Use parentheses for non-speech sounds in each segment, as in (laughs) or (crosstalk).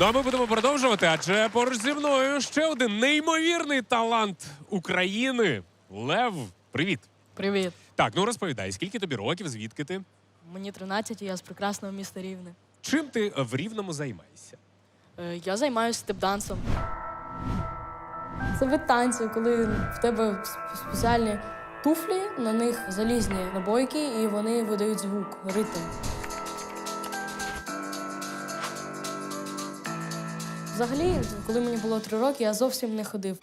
Ну а ми будемо продовжувати, адже поруч зі мною ще один неймовірний талант України. Лев, привіт. Привіт. Так, ну розповідай, скільки тобі років, звідки ти? Мені 13, і я з прекрасного міста Рівне. Чим ти в рівному займаєшся? Е, Я займаюся степ-дансом. Це вид танцю, коли в тебе сп- спеціальні туфлі, на них залізні набойки, і вони видають звук, ритм. Взагалі, коли мені було три роки, я зовсім не ходив.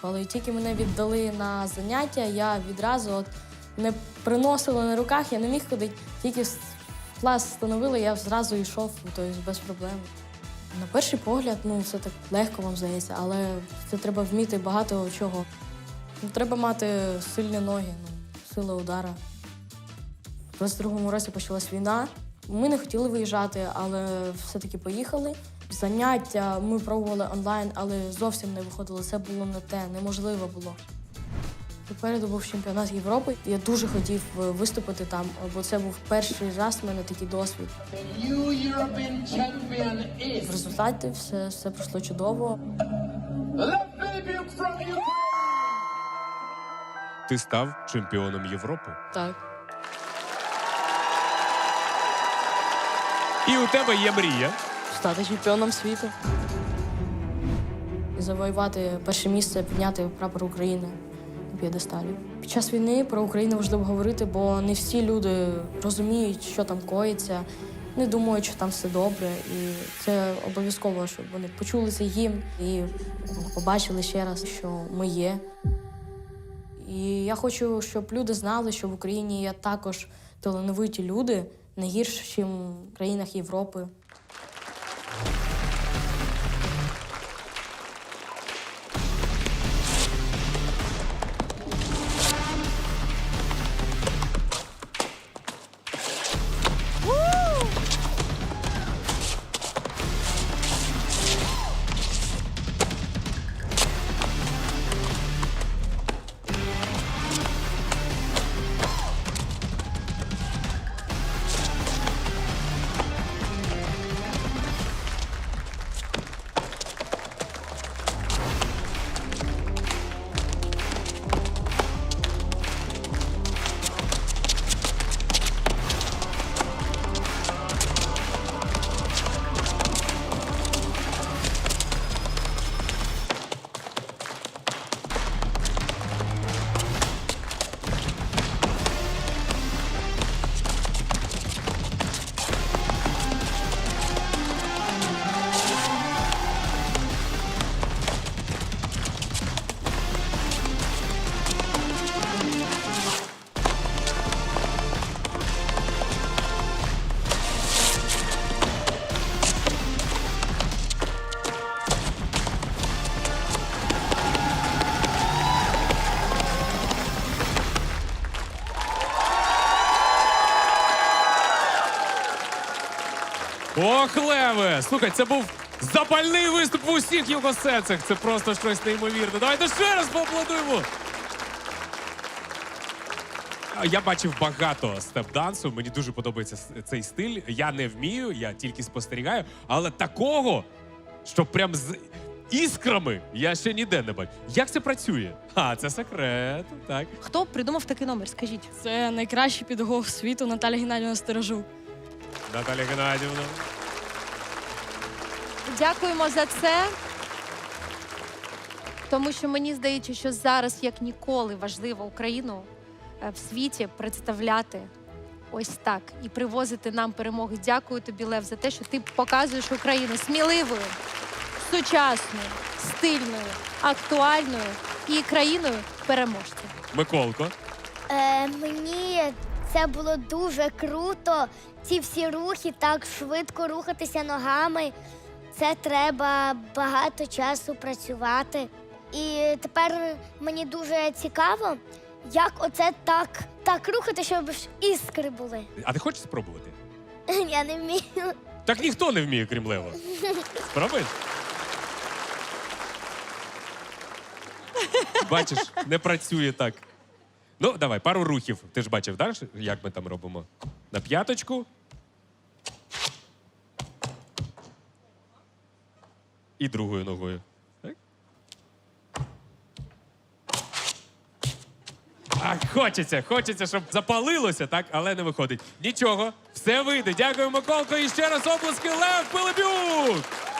Але тільки мене віддали на заняття, я відразу от не приносили на руках, я не міг ходити. Тільки клас встановили, я зразу йшов, тобто без проблем. На перший погляд, ну все так легко вам здається, але це треба вміти багато чого. Ну, треба мати сильні ноги, ну, сила удара. У 22-му році почалась війна. Ми не хотіли виїжджати, але все-таки поїхали. Заняття ми пробували онлайн, але зовсім не виходило. Це було не те, неможливо було. Попереду був чемпіонат Європи. Я дуже хотів е, виступити там, бо це був перший раз в мене такий досвід. В результаті все, все пройшло чудово. Ти став чемпіоном Європи. Так. І у тебе є мрія. Стати чемпіоном світу. І завоювати перше місце, підняти прапор України на п'єдесталі. Під час війни про Україну важливо говорити, бо не всі люди розуміють, що там коїться, не думають, що там все добре. І це обов'язково, щоб вони почули цей гімн і побачили ще раз, що ми є. І я хочу, щоб люди знали, що в Україні є також талановиті люди, не гірші, ніж в країнах Європи. Ох, Леве! Слухай, це був запальний виступ в усіх його сенсах. Це просто щось неймовірне. Давайте ще раз поаплодуємо. Я бачив багато степ-дансу. Мені дуже подобається цей стиль. Я не вмію, я тільки спостерігаю. Але такого, що прям з іскрами, я ще ніде не бачу. Як це працює? А, це секрет. Так. Хто придумав такий номер? Скажіть. Це найкращий підгов світу Наталя Геннадівна Сторожук. Наталя Геннадівна. Дякуємо за це. Тому що мені здається, що зараз, як ніколи, важливо Україну е, в світі представляти ось так і привозити нам перемоги. Дякую тобі, Лев, за те, що ти показуєш Україну сміливою, сучасною, стильною, актуальною і країною переможців. Миколко. Е, мені це було дуже круто. Ці всі рухи, так швидко рухатися ногами. Це треба багато часу працювати. І тепер мені дуже цікаво, як оце так, так рухати, щоб іскри були. А ти хочеш спробувати? (laughs) Я не вмію. Так ніхто не вміє, крім Лева. Спробуєш? (laughs) Бачиш, не працює так. Ну, давай, пару рухів. Ти ж бачив, так, як ми там робимо? На п'яточку. і другою ногою. Так? А, хочеться, хочеться, щоб запалилося, так, але не виходить. Нічого, все вийде. Дякую, Миколко. І ще раз оплески Лев Пилипюк!